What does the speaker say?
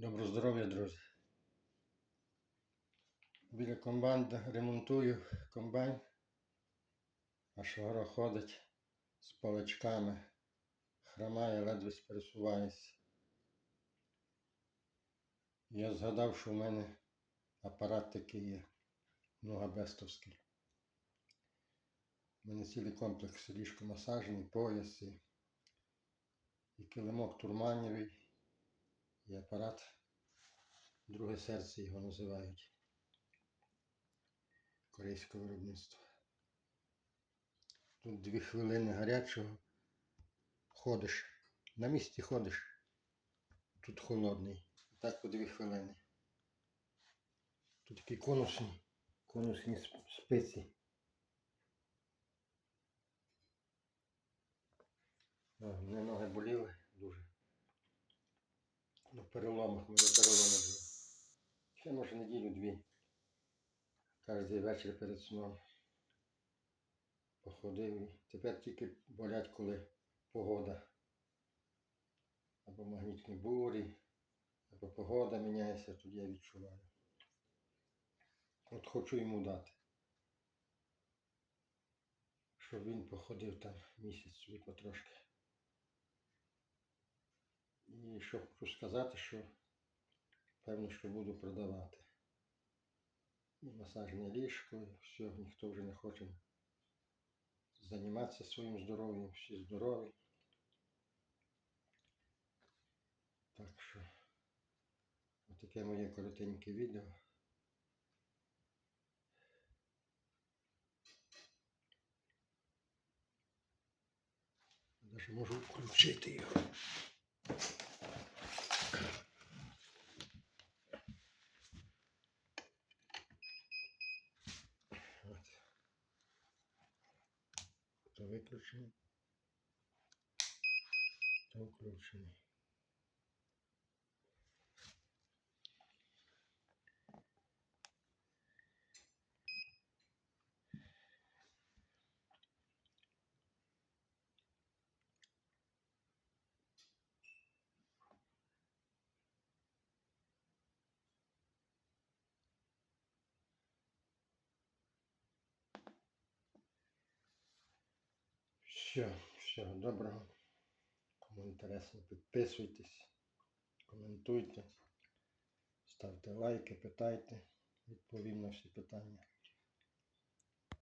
Добро здоров'я, друзі. Біля комбайн ремонтую комбайн, а шогро ходить з паличками, хромає, ледве пересувається. Я згадав, що в мене апарат такий є, ногабестовський. У мене цілий комплекс ліжко-масажний, пояс і, килимок турманєвий. І апарат, друге серце його називають. Корейського виробництва. Тут дві хвилини гарячого. Ходиш. На місці ходиш. Тут холодний. Так по дві хвилини. Тут такі конусні, конусні спиці. Мене ноги боліли дуже. На переломах, ми на переломах. Ще може неділю-дві. Кожен вечір перед сном походив. Тепер тільки болять, коли погода. Або магнітні бурі, або погода міняється, тоді я відчуваю. От хочу йому дати. Щоб він походив там місяць собі потрошки. І що хочу сказати, що певно, що буду продавати. І масажне ліжко, і все, ніхто вже не хоче займатися своїм здоров'ям, всі здорові. Так що отаке моє коротеньке відео. Даже можу включити його. Виключений. То включений. Все, все, доброго. Кому інтересно, підписуйтесь, коментуйте, ставте лайки, питайте, відповім на всі питання.